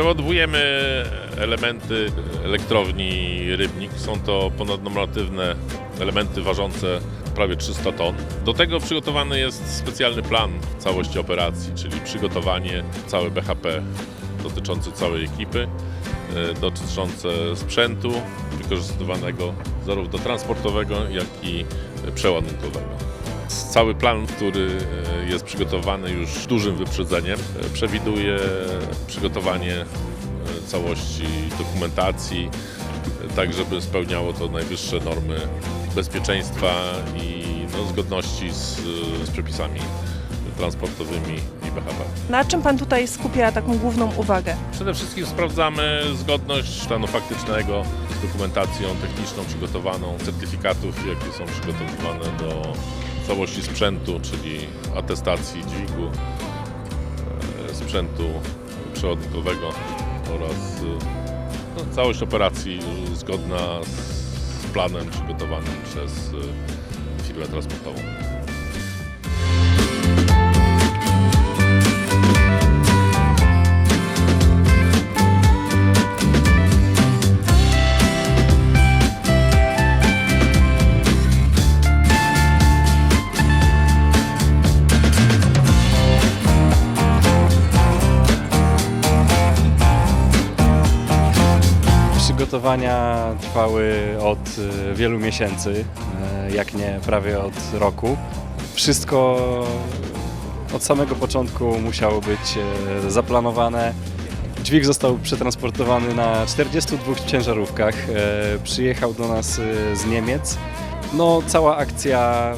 Przeładowujemy elementy elektrowni Rybnik. Są to ponadnormatywne elementy ważące prawie 300 ton. Do tego przygotowany jest specjalny plan całości operacji, czyli przygotowanie cały BHP dotyczący całej ekipy, e, dotyczące sprzętu wykorzystywanego zarówno transportowego, jak i przeładunkowego. Cały plan, który e, jest przygotowany już z dużym wyprzedzeniem, e, przewiduje przygotowanie e, całości dokumentacji, tak żeby spełniało to najwyższe normy bezpieczeństwa i no, zgodności z, z przepisami transportowymi i BHP. Na czym Pan tutaj skupia taką główną uwagę? Przede wszystkim sprawdzamy zgodność stanu faktycznego z dokumentacją techniczną przygotowaną, certyfikatów, jakie są przygotowywane do całości sprzętu, czyli atestacji dźwigu, e, sprzętu przeładunkowego oraz e, no, całość operacji zgodna z planem przygotowanym przez e, firmę transportową. Przygotowania trwały od e, wielu miesięcy, e, jak nie prawie od roku. Wszystko od samego początku musiało być e, zaplanowane. Dźwig został przetransportowany na 42 ciężarówkach. Przyjechał do nas z Niemiec. No, cała akcja,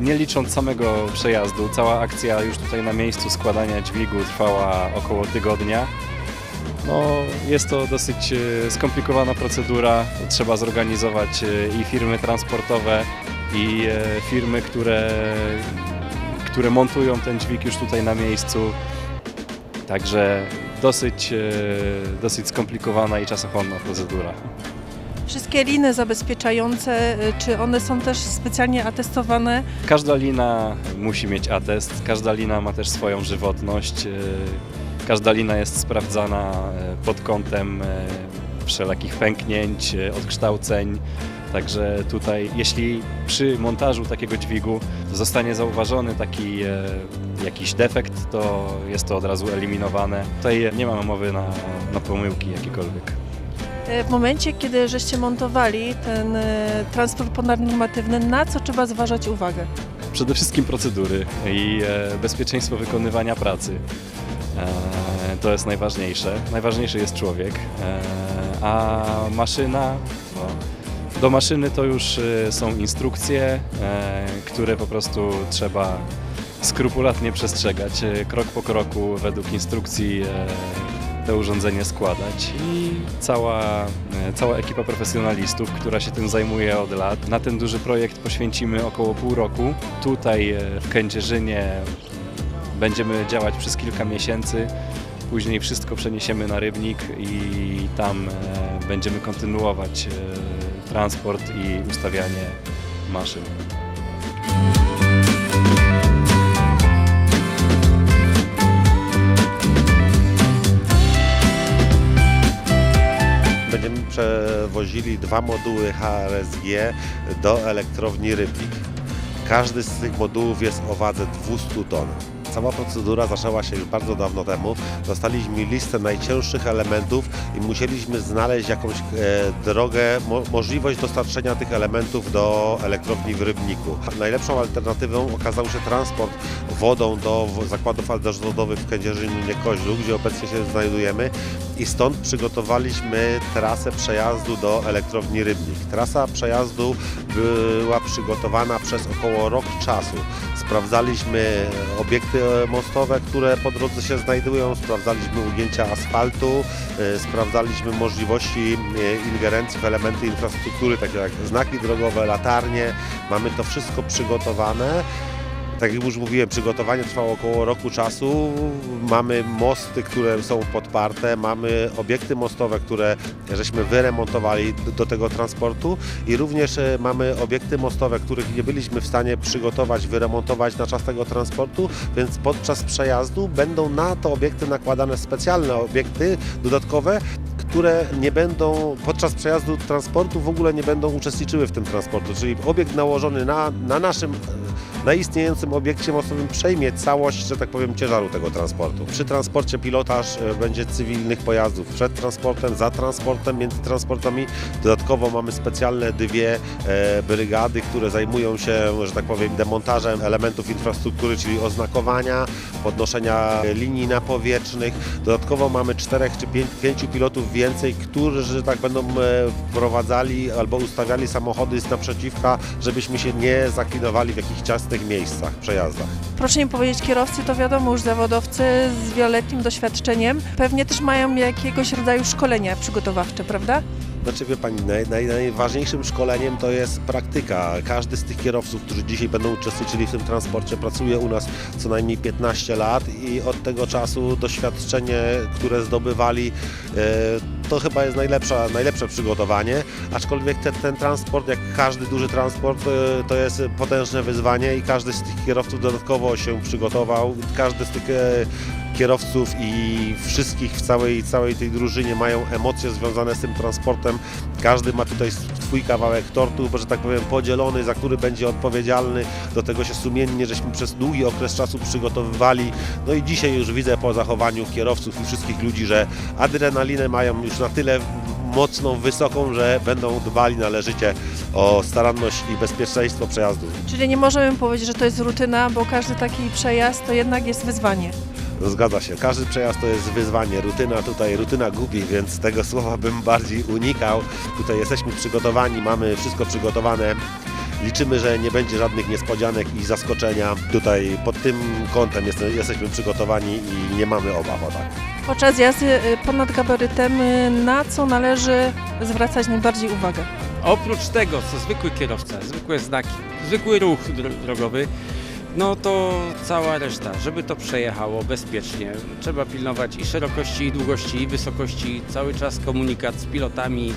nie licząc samego przejazdu, cała akcja już tutaj na miejscu składania dźwigu trwała około tygodnia. No, jest to dosyć e, skomplikowana procedura. Trzeba zorganizować e, i firmy transportowe, i e, firmy, które, które montują ten dźwig już tutaj na miejscu. Także dosyć, dosyć skomplikowana i czasochłonna procedura. Wszystkie liny zabezpieczające, czy one są też specjalnie atestowane? Każda lina musi mieć atest, każda lina ma też swoją żywotność. Każda lina jest sprawdzana e, pod kątem e, wszelakich pęknięć, e, odkształceń. Także tutaj, jeśli przy montażu takiego dźwigu zostanie zauważony taki jakiś defekt, to jest to od razu eliminowane. Tutaj nie ma mowy na, na pomyłki jakiekolwiek. W momencie, kiedy żeście montowali ten transport ponadnormatywny, na co trzeba zważać uwagę? Przede wszystkim procedury i bezpieczeństwo wykonywania pracy. E, To jest najważniejsze. Najważniejszy jest człowiek, e, a maszyna. No, do maszyny to już e, są instrukcje, które po prostu trzeba skrupulatnie przestrzegać. Krok po kroku, według instrukcji, to urządzenie składać i cała, cała ekipa profesjonalistów, która się tym zajmuje od lat. Na ten duży projekt poświęcimy około pół roku. Tutaj w Kędzierzynie będziemy działać przez kilka miesięcy. Później wszystko przeniesiemy na Rybnik i tam e, będziemy kontynuować e, transport i ustawianie maszyn. Będziemy przewozili dwa moduły HRSG do elektrowni Rybnik. Każdy z tych modułów jest o wadze 200 ton. Cała procedura zaczęła się już bardzo dawno temu. Dostaliśmy listę najcięższych elementów i musieliśmy znaleźć jakąś e, drogę, mo, możliwość dostarczenia tych elementów do elektrowni w Rybniku. Najlepszą alternatywą okazał się transport wodą do zakładów aldehydowych w Kędzierzynie Koźlu, gdzie obecnie się znajdujemy i stąd przygotowaliśmy trasę przejazdu do elektrowni Rybnik. Trasa przejazdu była przygotowana przez około rok czasu. Sprawdzaliśmy obiekty mostowe, które po drodze się znajdują, sprawdzaliśmy ujęcia asfaltu, e, sprawdzaliśmy możliwości e, ingerencji w elementy infrastruktury, takie jak znaki drogowe, latarnie. Mamy to wszystko przygotowane Tak jak już mówiłem, przygotowanie trwało około roku czasu. Mamy mosty, które są podparte, mamy obiekty mostowe, które żeśmy wyremontowali do, tego transportu i również e, mamy obiekty mostowe, których nie byliśmy w stanie przygotować, wyremontować na czas tego transportu, więc podczas przejazdu będą na te obiekty nakładane specjalne obiekty dodatkowe, które nie będą podczas przejazdu transportu w ogóle nie będą uczestniczyły w tym transportu, czyli obiekt nałożony na, na naszym na istniejącym obiekcie mostowym przejmie całość, że tak powiem, ciężaru tego transportu. Przy transporcie pilotaż e, będzie cywilnych pojazdów przed transportem, za transportem, między transportami. Dodatkowo mamy specjalne dwie e, brygady, które zajmują się, że tak powiem, demontażem elementów infrastruktury, czyli oznakowania, podnoszenia linii napowietrznych. Dodatkowo mamy czterech czy pięciu pilotów więcej, którzy, tak będą e, wprowadzali albo ustawiali samochody z naprzeciwka, żebyśmy się nie zaklinowali w jakichś ciasnych miejscach, przejazdach. Proszę mi powiedzieć, kierowcy to wiadomo już zawodowcy z wieloletnim doświadczeniem. Pewnie też mają jakiegoś rodzaju szkolenia przygotowawcze, prawda? Znaczy wie Pani, naj, naj, najważniejszym szkoleniem to jest praktyka. Każdy z tych kierowców, którzy dzisiaj będą uczestniczyli w tym transporcie, pracuje u nas co najmniej 15 lat i od tego czasu doświadczenie, które zdobywali, e, to chyba jest najlepsza, najlepsze przygotowanie. Aczkolwiek ten, transport, jak każdy duży transport, e, to jest potężne wyzwanie i każdy z tych kierowców dodatkowo się przygotował. Każdy z tych e, kierowców i wszystkich w całej, całej tej drużynie mają emocje związane z tym transportem. Każdy ma tutaj swój kawałek tortu, że tak powiem podzielony, za który będzie odpowiedzialny. Do tego się sumiennie żeśmy przez długi okres czasu przygotowywali. No i dzisiaj już widzę po zachowaniu kierowców i wszystkich ludzi, że adrenalinę mają już na tyle mocną, wysoką, że będą dbali należycie o staranność i bezpieczeństwo przejazdu. Czyli nie możemy powiedzieć, że to jest rutyna, bo każdy taki przejazd to jednak jest wyzwanie. Zgadza się. Każdy przejazd to jest wyzwanie. Rutyna tutaj, rutyna gubi, więc tego słowa bym bardziej unikał. Tutaj jesteśmy przygotowani, mamy wszystko przygotowane. Liczymy, że nie będzie żadnych niespodzianek i zaskoczenia. Tutaj pod tym kątem jest, jesteśmy przygotowani i nie mamy obaw o tak. Podczas jazdy y, ponad gabarytem y, na co należy zwracać najbardziej uwagę? Oprócz tego, co zwykły kierowca, zwykłe znaki, zwykły ruch dro- drogowy, no to cała reszta, żeby to przejechało bezpiecznie. Trzeba pilnować i szerokości, i długości, i wysokości, cały czas komunikat z pilotami.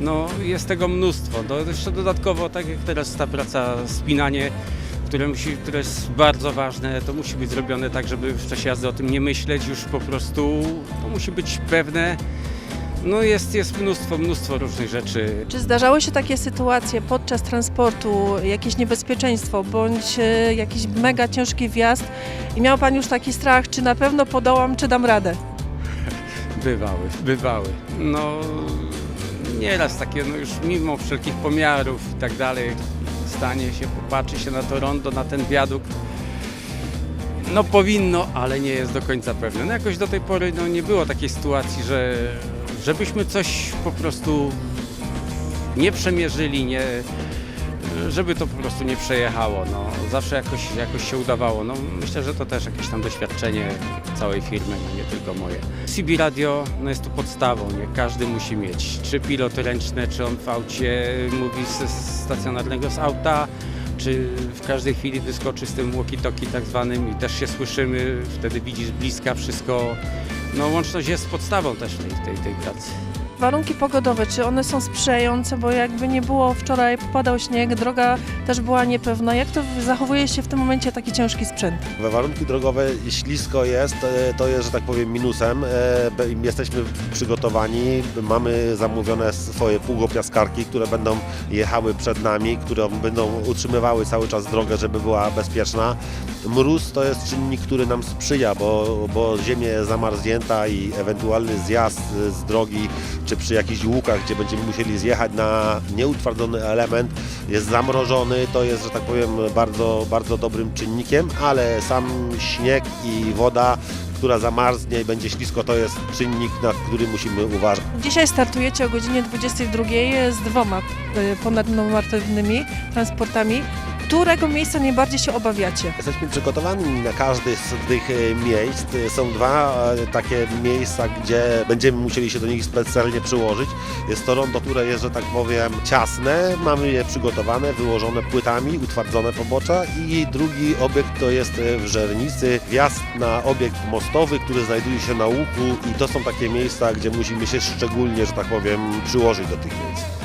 No jest tego mnóstwo. No, jeszcze dodatkowo, tak jak teraz ta praca, spinanie, które, musi, które jest bardzo ważne, to musi być zrobione tak, żeby w czasie jazdy o tym nie myśleć, już po prostu to musi być pewne. No jest, jest mnóstwo, mnóstwo różnych rzeczy. Czy zdarzały się takie sytuacje podczas transportu, jakieś niebezpieczeństwo bądź y, jakiś mega ciężki wjazd i miał Pan już taki strach, czy na pewno podołam, czy dam radę? Bywały, bywały. No nieraz takie, no już mimo wszelkich pomiarów i tak dalej, stanie się, popatrzy się na to rondo, na ten wiadukt. No powinno, ale nie jest do końca pewne. No jakoś do tej pory no, nie było takiej sytuacji, że żebyśmy coś po prostu nie przemierzyli, nie, żeby to po prostu nie przejechało. No, zawsze jakoś, jakoś się udawało. No, myślę, że to też jakieś tam doświadczenie całej firmy, no, nie tylko moje. CB Radio no, jest tu podstawą, nie każdy musi mieć. Czy pilot ręczny, czy on w aucie mówi ze stacjonarnego z auta, czy w każdej chwili wyskoczy z tym walkie-talkie tak zwanym i też się słyszymy, wtedy widzisz bliska wszystko. No łączność jest podstawą też tej, tej, tej pracy. Warunki pogodowe, czy one są sprzyjające, bo jakby nie było wczoraj, popadał śnieg, droga też była niepewna. Jak to zachowuje się w tym momencie taki ciężki sprzęt? Warunki drogowe ślisko jest, e, to jest, że tak powiem, minusem. E, Jesteśmy przygotowani, mamy zamówione swoje pługopiaskarki, które będą jechały przed nami, które będą utrzymywały cały czas drogę, żeby była bezpieczna. Mróz to jest czynnik, który nam sprzyja, bo, bo ziemia jest zamarznięta i ewentualny zjazd z drogi, czy przy jakichś łukach, gdzie będziemy musieli zjechać na nieutwardzony element, jest zamrożony, to jest, że tak powiem, bardzo, bardzo dobrym czynnikiem, ale sam śnieg i woda, która zamarznie i będzie ślisko, to jest czynnik, na który musimy uważać. Dzisiaj startujecie o godzinie 22 z dwoma y, ponadnormatywnymi transportami. Którego miejsca najbardziej się obawiacie? Jesteśmy przygotowani na każdy z tych e, miejsc. Są dwa e, takie miejsca, gdzie będziemy musieli się do nich specjalnie przyłożyć. Jest to rondo, które jest, że tak powiem, ciasne. Mamy je przygotowane, wyłożone płytami, utwardzone pobocza i drugi obiekt to jest e, w Żernicy wjazd na obiekt mostowy, który znajduje się na łuku i to są takie miejsca, gdzie musimy się szczególnie, że tak powiem, przyłożyć do tych miejsc.